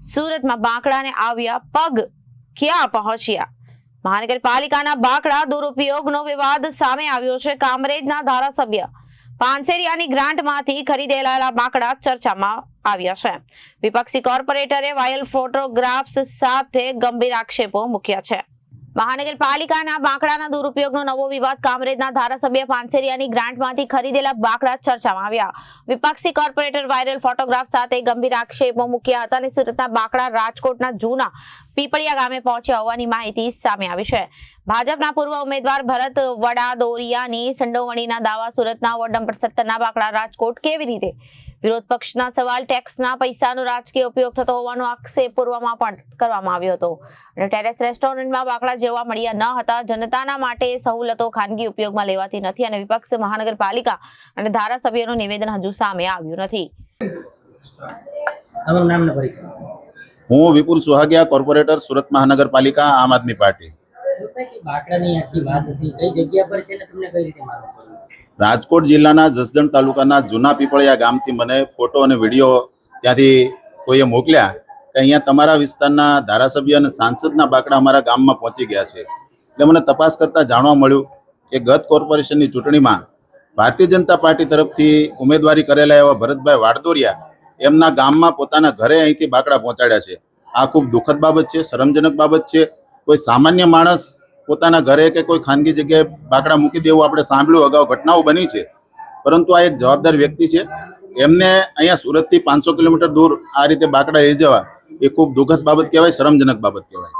સુરતમાં બાંકડાને આવ્યા પગ ક્યાં પહોંચ્યા? મહાનગરપાલિકાના બાંકડા દુરુપયોગનો વિવાદ સામે આવ્યો છે કામરેજના ધારાસભ્ય. પાનસેરિયાની ગ્રાન્ટમાંથી ખરીદેલા બાંકડા ચર્ચામાં આવ્યા છે. વિપક્ષી કોર્પોરેટરે વાયલ ફોટોગ્રાફ્સ સાથે ગંભીર આક્ષેપો મૂક્યા છે. મહાનગરપાલિકાના બાંકડાના દુરુપયોગનો નવો વિવાદ કામરેજના ધારાસભ્ય પાનસેરિયાની ગ્રાન્ટમાંથી ખરીદેલા બાંકડા ચર્ચામાં આવ્યા. વિપક્ષી કોર્પોરેટર, વાયરલ ફોટોગ્રાફ સાથે ગંભીર આક્ષેપો મૂક્યા હતા અને સુરતના બાંકડા રાજકોટના જૂના પીપળિયા ગામે પહોંચ્યા હોવાની માહિતી સામે આવી છે. ભાજપના પૂર્વ ઉમેદવાર ભરત વડાદોરિયાની સંડોવણીના દાવા સુરતના વોર્ડ નંબર સત્તરના બાંકડા રાજકોટ કેવી રીતે વિરોધ પક્ષના સવાલ ટેક્સના પૈસાનો રાજકીય ઉપયોગ થતો હોવાનો આક્ષેપ પૂર્વમાં પણ કરવામાં આવ્યો હતો. અને ટેરેસ રેસ્ટોરન્ટમાં બાકડા જેવા મળ્યા ન હતા. જનતાના માટે સહુલતો ખાનગી ઉપયોગમાં લેવાતી નથી અને વિપક્ષ મહાનગરપાલિકા અને ધારાસભ્યોનું નિવેદન હજુ સામે આવ્યું નથી. હું વિપુલ સુહાગિયા કોર્પોરેટર સુરત મહાનગરપાલિકા આમ આદમી પાર્ટી. રાજકોટ જિલ્લાના જસદણ તાલુકાના જૂના પીપળિયા ગામથી મને ફોટો અને વીડિયો ત્યાંથી કોઈએ મોકલ્યા કે અહીંયા તમારા વિસ્તારના ધારાસભ્ય અને સાંસદના બાકડા અમારા ગામમાં પહોંચી ગયા છે. એટલે મને તપાસ કરતાં જાણવા મળ્યું કે ગત કોર્પોરેશનની ચૂંટણીમાં ભારતીય જનતા પાર્ટી તરફથી ઉમેદવારી કરેલા એવા ભરતભાઈ વાડદોરિયા એમના ગામમાં પોતાના ઘરે અહીંથી બાકડા પહોંચાડ્યા છે. આ ખૂબ દુઃખદ બાબત છે, શરમજનક બાબત છે કોઈ સામાન્ય માણસ પોતાના ઘરે કે કોઈ ખાનગી જગ્યાએ બાકડા મૂકી દેવું આપણે સાંભળ્યું અગાઉ ઘટનાઓ બની છે. પરંતુ આ એક જવાબદાર વ્યક્તિ છે. એમને અહીંયા સુરતથી પાંચસો કિલોમીટર દૂર આ રીતે બાકડા લઈ જવા એ ખૂબ દુઃખદ બાબત કહેવાય શરમજનક બાબત કહેવાય.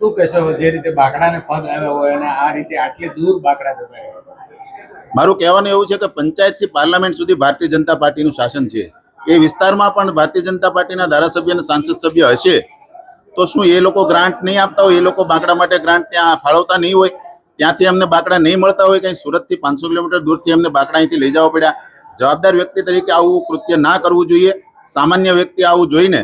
શું કહેશો? જે રીતે બાકડાને પગ આવ્યા હોય અને આ રીતે આટલી દૂર બાકડા જતા મારું કહેવાનું એવું છે કે પંચાયતથી પાર્લામેન્ટ સુધી ભારતીય જનતા પાર્ટીનું શાસન છે. એ વિસ્તારમાં પણ ભારતીય જનતા પાર્ટીના ધારાસભ્ય અને સાંસદ સભ્ય હશે. તો શું એ લોકો ગ્રાન્ટ નહીં આપતા હોય? એ લોકો બાંકડા માટે ગ્રાન્ટ ત્યાં ફાળવતા નહીં હોય? ત્યાંથી અમને બાકડા નહીં મળતા હોય કંઈ? સુરતથી પાંચસો કિલોમીટર દૂરથી અમને બાકડા અહીંથી લઈ જવા પડ્યા. જવાબદાર વ્યક્તિ તરીકે આવું કૃત્ય ના કરવું જોઈએ. સામાન્ય વ્યક્તિ આવું જોઈને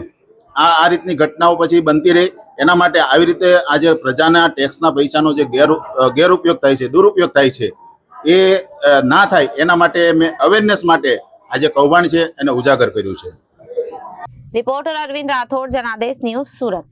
આ આ રીતની ઘટનાઓ પછી બનતી રહી. એના માટે આવી રીતે આજે પ્રજાના ટેક્સના પૈસાનો જે ગેર, ગેરઉપયોગ થાય છે, દુરુપયોગ થાય છે, એ ના થાય, એના માટે મેં અવેરનેસ માટે આજે કૌભાંડ છે એને ઉજાગર કર્યું છે. Reporter Arvind Rathod Janadesh news Surat